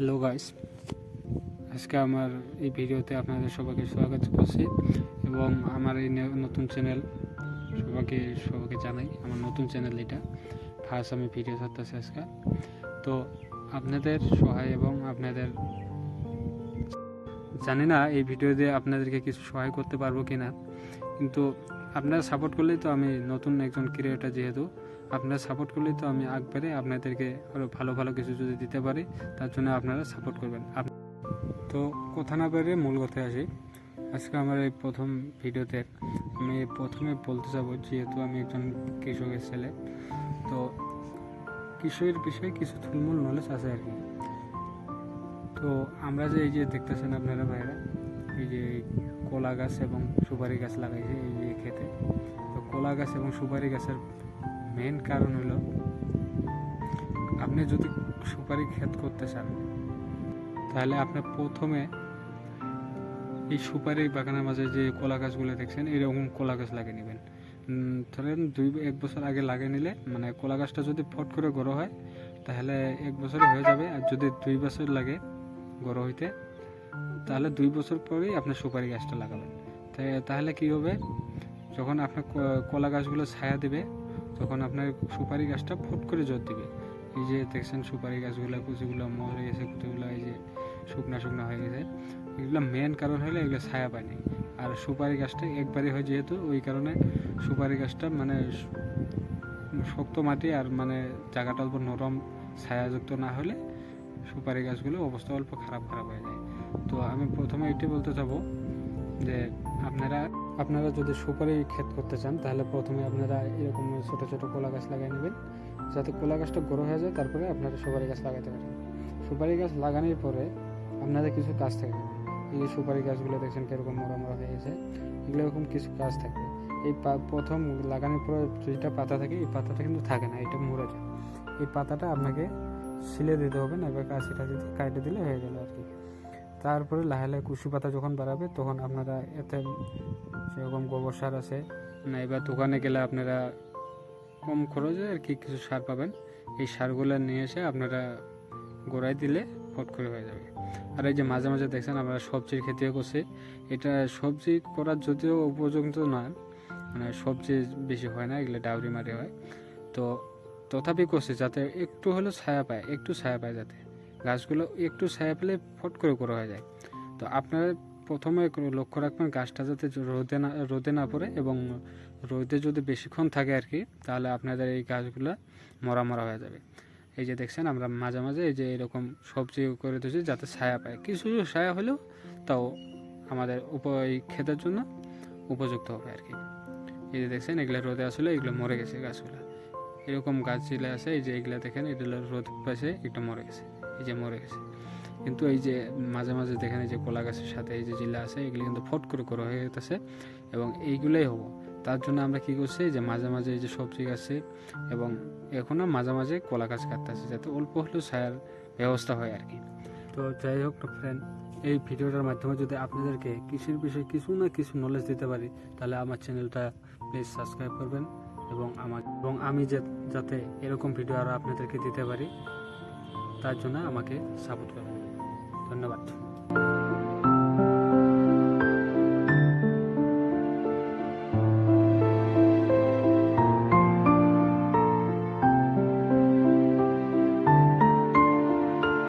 Hello guys আজকে আমার এই ভিডিওতে আপনাদের সবাইকে স্বাগত করছি এবং আমার এই নতুন চ্যানেল সবাইকে সবাইকে জানাই আমার নতুন চ্যানেল এটা। ফার্স্ট আমি ভিডিও ছাড়তেছি আজকে। তো আপনাদের সহায় এবং আপনাদের জানি না এই ভিডিও দিয়ে আপনাদেরকে কিছু সহায় করতে পারব কি না কিন্তু আপনারা সাপোর্ট করলেই তো আমি নতুন একজন ক্রিয়েটার যেহেতু আপনারা সাপোর্ট করলে তো আমি একবারে আপনাদেরকে আরও ভালো ভালো কিছু যদি দিতে পারি, তার জন্য আপনারা সাপোর্ট করবেন। তো কথা না পেরে মূল কথায় আসি। আজকে আমার এই প্রথম ভিডিওতে আমি প্রথমে বলতে যাব, যেহেতু আমি একজন কৃষকের ছেলে, তো কৃষকের বিষয়ে কিছু থুলমূল নলেজ আছে আর কি। তো আমরা যে এই যে দেখতেছেন আপনারা ভাইরা এই যে কলা গাছ এবং সুপারি গাছ লাগাইছে এই যে খেতে, তো কলা গাছ এবং সুপারি গাছের মেন কারণ হলো, আপনি যদি সুপারি ক্ষেত করতে চান, তাহলে আপনি প্রথমে এই সুপারি বাগানের মাঝে যে কলা গাছগুলো দেখছেন, এরকম কলা গাছ লাগিয়ে নেবেন। ধরেন দুই, এক বছর আগে লাগিয়ে নিলে মানে কলা গাছটা যদি ফট করে বড় হয়, তাহলে এক বছরে হয়ে যাবে। আর যদি দুই বছর লাগে বড় হইতে, তাহলে দুই বছর পরেই আপনি সুপারি গাছটা লাগাবেন। তাহলে কি হবে? যখন আপনার কলা গাছগুলো ছায়া দেবে তখন আপনার সুপারি গাছটা ফুট করে জোর দিবে। এই যে দেখছেন সুপারি গাছগুলো, কুচিগুলো মরে গেছে, কুচিগুলো এই যে শুকনা শুকনা হয়ে গেছে। এগুলো মেন কারণ হলো এগুলো ছায়া পায়নি আর সুপারি গাছটা একবারই হয় যেহেতু, ওই কারণে সুপারি গাছটা মানে শক্ত মাটি আর মানে জায়গাটা অল্প নরম, ছায়াযুক্ত না হলে সুপারি গাছগুলো অবস্থা অল্প খারাপ খারাপ হয়ে যায়। তো আমি প্রথমে এটি বলতে যাব যে আপনারা আপনারা যদি সুপারি ক্ষেত করতে চান, তাহলে প্রথমে আপনারা এরকম ছোটো ছোটো কলা গাছ লাগিয়ে নেবেন। যাতে কলা গাছটা বড় হয়ে যায়, তারপরে আপনারা সুপারি গাছ লাগাতে পারেন। সুপারি গাছ লাগানোর পরে আপনাদের কিছু কাজ থাকবে এই যে সুপারি গাছগুলো দেখছেন কীরকম মরা মরা হয়ে গেছে এগুলো এরকম কিছু কাজ থাকবে এই প্রথম লাগানোর পরে যেটা পাতা থাকে, এই পাতাটা কিন্তু থাকে না, এটা মরে যায়। এই পাতাটা আপনাকে ছিলে দিতে হবে না এবার কাশিটা যদি কাটে দিলে হয়ে গেল আর কি। তারপরে লাহে লাহে কুসু পাতা যখন বাড়াবে, তখন আপনারা এতে সেরকম গোবর সার আছে। এবার দোকানে গেলে আপনারা কম খরচে আর কি কিছু সার পাবেন। এই সারগুলো নিয়ে এসে আপনারা গোড়ায় দিলে ফট করে হয়ে যাবে। আর এই যে মাঝে মাঝে দেখছেন আমরা সবজির খেতেও করছি। এটা সবজি করার যদিও উপযুক্ত না মানে সবজি বেশি হয় না, এগুলো ডাউরি মারি হয়। তো তথাপি করছে যাতে একটু হলেও ছায়া পায়, একটু ছায়া পায় যাতে। গাছগুলো একটু ছায়া পেলে ফট করে করা হয়ে যায়। তো আপনারা প্রথমে লক্ষ্য রাখবেন গাছটা যাতে রোদে না রোদে না পড়ে এবং রোদে যদি বেশিক্ষণ থাকে আর কি, তাহলে আপনাদের এই গাছগুলো মরা মরা হয়ে যাবে। এই যে দেখছেন, আমরা মাঝে মাঝে এই যে এরকম সবজি করে দিয়েছি যাতে ছায়া পায়। কিছু ছায়া হলেও তাও আমাদের উপ এই ক্ষেতের জন্য উপযুক্ত হবে আর কি। এই যে দেখছেন, এগুলো রোদে আসলে এগুলো মরে গেছে গাছগুলো। এরকম গাছ যেগুলো আছে, এই যে এগুলো দেখেন, এগুলো রোদ পাশে একটু মরে গেছে। এই যে মরে গেছে। কিন্তু এই যে মাঝে মাঝে দেখেন এই যে কলা গাছের সাথে এই যে জিলা আছে, এগুলি কিন্তু ফট করে করা হয়ে গেছে এবং এইগুলোই হব। তার জন্য আমরা কি করছি, যে মাঝে মাঝে এই যে সবজি গাছে এবং এখনও মাঝে মাঝে কলা গাছ কাটতেছে, যাতে অল্প হলেও ছায়ার ব্যবস্থা হয় আর কি। তো যাই হোক ফ্রেন্ড, এই ভিডিওটার মাধ্যমে যদি আপনাদেরকে কৃষির বিষয়ে কিছু না কিছু নলেজ দিতে পারি, তাহলে আমার চ্যানেলটা প্লিজ সাবস্ক্রাইব করবেন এবং আমার এবং আমি যাতে এরকম ভিডিও আরও আপনাদেরকে দিতে পারি তার জন্য আমাকে সাপোর্ট করবেন ধন্যবাদ।